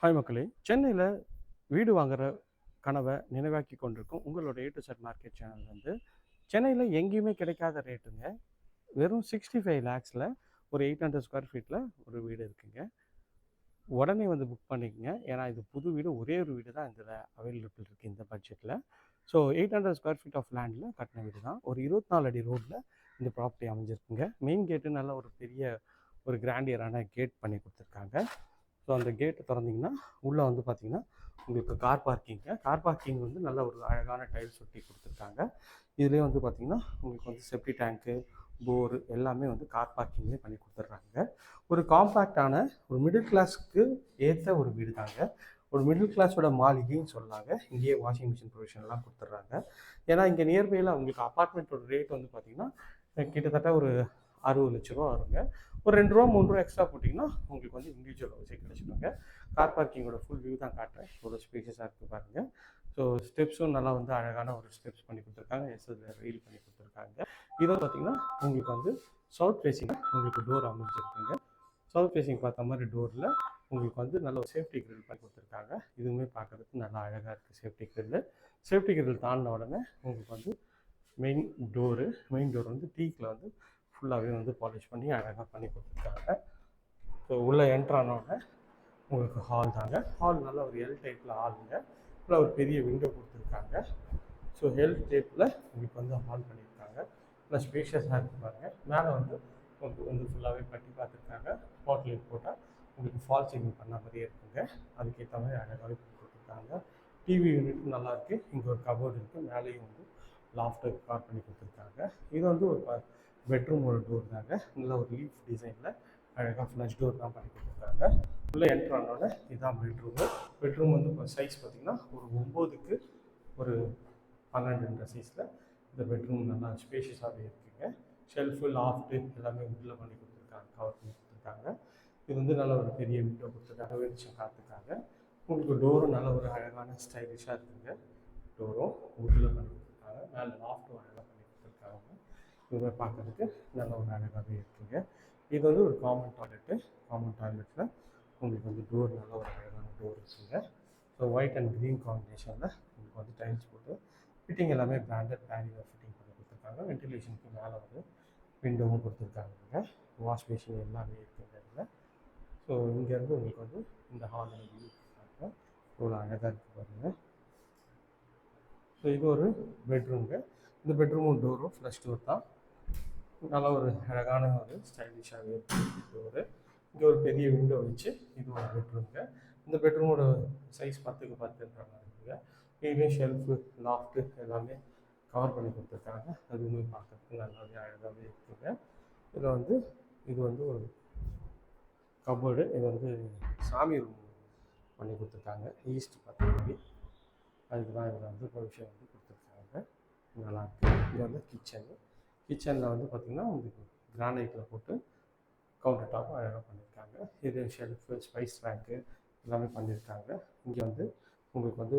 Hi மக்களே சென்னையில் வீடு வாங்குற கனவை நினைவாக்கி கொண்டிருக்கும் உங்களோட A to Z market channel வந்து சென்னையில் எங்கேயுமே கிடைக்காத ரேட்டுங்க வெறும் சிக்ஸ்டி ஃபைவ் லேக்ஸில் ஒரு எயிட் ஹண்ட்ரட் ஸ்கொயர் ஃபீட்டில் ஒரு வீடு இருக்குங்க. உடனே வந்து புக் பண்ணிக்கங்க. ஏன்னா இது புது வீடு ஒரே ஒரு வீடு தான் இதில் அவைலபிள் இருக்குது இந்த பட்ஜெட்டில் so eight hundred square feet of லேண்டில் கட்டின வீடு தான். ஒரு இருபத்தி நாலு அடி ரோட்டில் இந்த ப்ராப்பர்ட்டி அமைஞ்சிருக்குங்க. மெயின் கேட்டு நல்ல ஒரு பெரிய ஒரு கிராண்டியரான கேட் பண்ணி கொடுத்துருக்காங்க. ஸோ அந்த கேட்டை திறந்தீங்கன்னா உள்ளே வந்து பார்த்தீங்கன்னா உங்களுக்கு கார் பார்க்கிங்க கார் பார்க்கிங் வந்து நல்ல ஒரு அழகான டைல்ஸ் ஒட்டி கொடுத்துருக்காங்க. இதுலேயே வந்து பார்த்தீங்கன்னா உங்களுக்கு வந்து செப்டி டேங்க்கு போரு எல்லாமே வந்து கார் பார்க்கிங்லேயே பண்ணி கொடுத்துட்றாங்க. ஒரு காம்பேக்டான ஒரு மிடில் கிளாஸ்க்கு ஏற்ற ஒரு வீடு தாங்க ஒரு மிடில் கிளாஸோட மாளிகைன்னு சொல்லாங்க. இங்கேயே வாஷிங் மிஷின் ப்ரொவிஷன்லாம் கொடுத்துட்றாங்க. ஏன்னா இங்கே நியர்பையில் உங்களுக்கு அப்பார்ட்மெண்ட்டோட ரேட் வந்து பார்த்திங்கன்னா கிட்டத்தட்ட ஒரு அறுபது லட்ச ரூபா வருங்க. ஒரு ரெண்டு ரூபா மூணு ரூபா எக்ஸ்ட்ரா போட்டிங்கன்னா உங்களுக்கு வந்து இண்டிவிஜுவல் ஹவுஸே கிடச்சிடுங்க கார் பார்க்கிங்கோட ஃபுல் வியூ தான் காட்டுறேன். ஒரு ஸ்பேசியஸாக இருக்குது பாருங்கள் ஸோ ஸ்டெப்ஸும் நல்லா வந்து அழகான ஒரு ஸ்டெப்ஸ் பண்ணி கொடுத்துருக்காங்க. எஸ்எல் ரீல் பண்ணி கொடுத்துருக்காங்க. இதை பார்த்தீங்கன்னா உங்களுக்கு வந்து சவுத் ஃபேஸிங் உங்களுக்கு டோர் அமைஞ்சிருக்குங்க. சவுத் ஃபேஸிங் பார்த்த மாதிரி டோரில் உங்களுக்கு வந்து நல்ல ஒரு சேஃப்டி கிரில் பண்ணி கொடுத்துருக்காங்க. இதுவுமே பார்க்கறதுக்கு நல்லா அழகாக இருக்குது சேஃப்டி கிரில் சேஃப்டி கிரில் தாண்டின உடனே உங்களுக்கு வந்து மெயின் டோரு மெயின் டோர் வந்து டீக்கில் வந்து ஃபுல்லாகவே வந்து பாலிஷ் பண்ணி அழகாக பண்ணி கொடுத்துருக்காங்க. ஸோ உள்ளே என்ட்ரானோடனே உங்களுக்கு ஹால் தாங்க. ஹால் நல்ல ஒரு எல் டைப்பில் ஹாலுங்க ஃபுல்லாக ஒரு பெரிய விண்டோ கொடுத்துருக்காங்க. ஸோ ஹெல் டைப்பில் உங்களுக்கு வந்து ஹால் பண்ணியிருக்காங்க. நல்லா ஸ்பேஷியஸாக இருக்கு மேலே வந்து உங்களுக்கு வந்து ஃபுல்லாகவே கட்டி பார்த்துருக்காங்க. ஸ்பாட் போட்டால் உங்களுக்கு ஃபால் சீலிங் பண்ண மாதிரியே இருக்குங்க. அதுக்கேற்ற மாதிரி அழகாகவே கொடுத்துருக்காங்க. டிவி யூனிட் நல்லா இருக்குது இங்கே ஒரு கபோர்டு இருக்குது மேலேயும் வந்து லாஃப்ட் கார் பண்ணி கொடுத்துருக்காங்க. இது வந்து ஒரு பெட்ரூம் ஒரு டோர் தாங்க. நல்ல ஒரு லீஃப் டிசைனில் அழகாக ஃப்ளஷ் டோர் தான் பண்ணி கொடுத்துருக்காங்க. உள்ளே என்ட்ரு ஆனோடனே இதுதான் பெட்ரூமு பெட்ரூம் வந்து இப்போ சைஸ் பார்த்திங்கன்னா ஒரு ஒம்போதுக்கு ஒரு பன்னெண்டுன்ற சைஸில் இந்த பெட்ரூம் நல்லா ஸ்பேஷியஸாகவே இருக்குங்க. ஷெல்ஃபு லாஃப்ட்டு எல்லாமே உட்டில் பண்ணி கொடுத்துருக்காங்க கவர் பண்ணி கொடுத்துருக்காங்க. இது வந்து நல்ல ஒரு பெரிய விண்டோ கொடுத்துருக்காங்க வெளிச்சம் காத்துக்காங்க. உங்களுக்கு டோரும் நல்ல ஒரு அழகான ஸ்டைலிஷாக இருக்குங்க. டோரும் உட்டில் பண்ணி கொடுத்துருக்காங்க. மேலே லாஃப்ட் இதுவே பார்க்கறதுக்கு நல்ல ஒரு அழகாகவே இருக்குங்க. இது வந்து ஒரு காமன் டாய்லெட்டு காமன் டாய்லெட்டில் உங்களுக்கு வந்து டோர் நல்ல ஒரு அழகான டோர் இருக்குங்க. ஸோ ஒயிட் அண்ட் க்ரீன் காம்பினேஷனில் உங்களுக்கு வந்து டைல்ஸ் போட்டு ஃபிட்டிங் எல்லாமே பிராண்டட் பேரியர் ஃபிட்டிங் பண்ணி கொடுத்துருக்காங்க. வென்டிலேஷனுக்கு மேலே வந்து விண்டோவும் கொடுத்துருக்காங்க வாஷ் மிஷின் எல்லாமே இருக்குங்க இதில். ஸோ இங்கேருந்து உங்களுக்கு வந்து இந்த ஹாலில் வியூ இவ்வளோ அழகாக இருக்குது பாருங்கள் ஸோ இது ஒரு பெட்ரூம்ங்க இந்த பெட்ரூமும் டோரும் ஃப்ளஷ் டோர் தான். நல்ல ஒரு அழகான ஒரு ஸ்டைலிஷாகவே இருக்குது டோரு இங்கே ஒரு பெரிய விண்டோ வச்சு இது ஒரு பெட்ரூம்ங்க இந்த பெட்ரூமோட சைஸ் பத்துக்கு பத்துன்ற மாதிரி இருக்குங்க. இதுலேயும் ஷெல்ஃபு லாஃப்ட்டு எல்லாமே கவர் பண்ணி கொடுத்துருக்காங்க. அதுவுமே பார்க்கறதுக்கு நல்லாவே அழகாகவே இருக்குங்க. இதில் வந்து இது வந்து ஒரு கபோர்டு இது வந்து சாமி ரூம் பண்ணி கொடுத்துருக்காங்க. ஈஸ்ட் பத்து அதுக்கு தான் இதில் வந்து ப்ரொவிஷன் வந்து கொடுத்துருக்காங்க. நல்லா இது வந்து கிச்சனு கிச்சனில் வந்து பார்த்திங்கன்னா உங்களுக்கு கிரானைட்டில் போட்டு கவுண்டர் டாப் அழகாக பண்ணியிருக்காங்க இது ஷெல்ஃபு ஸ்பைஸ் ரேங்க்கு எல்லாமே பண்ணியிருக்காங்க இங்கே வந்து உங்களுக்கு வந்து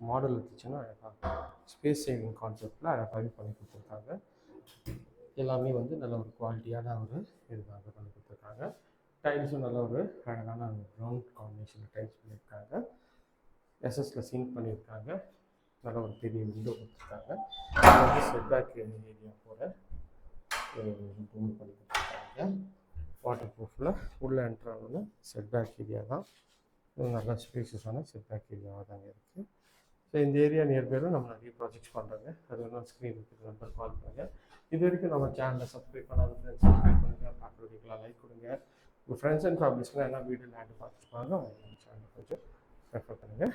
மாடல் கிச்சனும் அழகாக ஸ்பேஸ் சேவிங் கான்செப்டில் அழகாகவே பண்ணி கொடுத்துருக்காங்க. எல்லாமே வந்து நல்ல ஒரு குவாலிட்டியான ஒரு இதுக்காக பண்ணி கொடுத்துருக்காங்க. டைல்ஸும் நல்ல ஒரு அழகான ப்ரௌன் காம்பினேஷனில் டைல்ஸ் பண்ணியிருக்காங்க எஸ்எஸில் சிங்க் பண்ணியிருக்காங்க நல்ல ஒரு பெரிய விண்டோ கொடுத்துருக்காங்க. இது வந்து செட்பேக் ஏரியா கூட ரூம் பண்ணி கொடுத்துருக்காங்க. வாட்டர் ப்ரூஃபில் உள்ளே என்ட்ரானோன்னு செட்பேக் ஏரியா தான். நல்ல நல்லா ஸ்பேஷியஸான செட்பேக் ஏரியாவாக தாங்க இருக்குது ஸோ இந்த ஏரியா நியர்பையில் நம்ம நிறைய ப்ராஜெக்ட்ஸ் பண்ணுறாங்க அது வேணும் ஸ்க்ரீன் இருக்கிற நம்பர் கால் பண்ணுங்கள் இது வரைக்கும் நம்ம சேனலை சப்ஸ்கிரைப் பண்ணாத ஃப்ரெண்ட்ஸ் சப்ஸ்கிரைப் பண்ணுங்கள் பார்க்குற லைக் கொடுங்க. உங்கள் ஃப்ரெண்ட்ஸ் அண்ட் ஃபேமிலிஸ்க்குலாம் எல்லாம் வீடியோ லேண்டு பார்த்துருப்பாங்க அவங்க சேனலை கொஞ்சம் ரெஃபர் பண்ணுங்கள்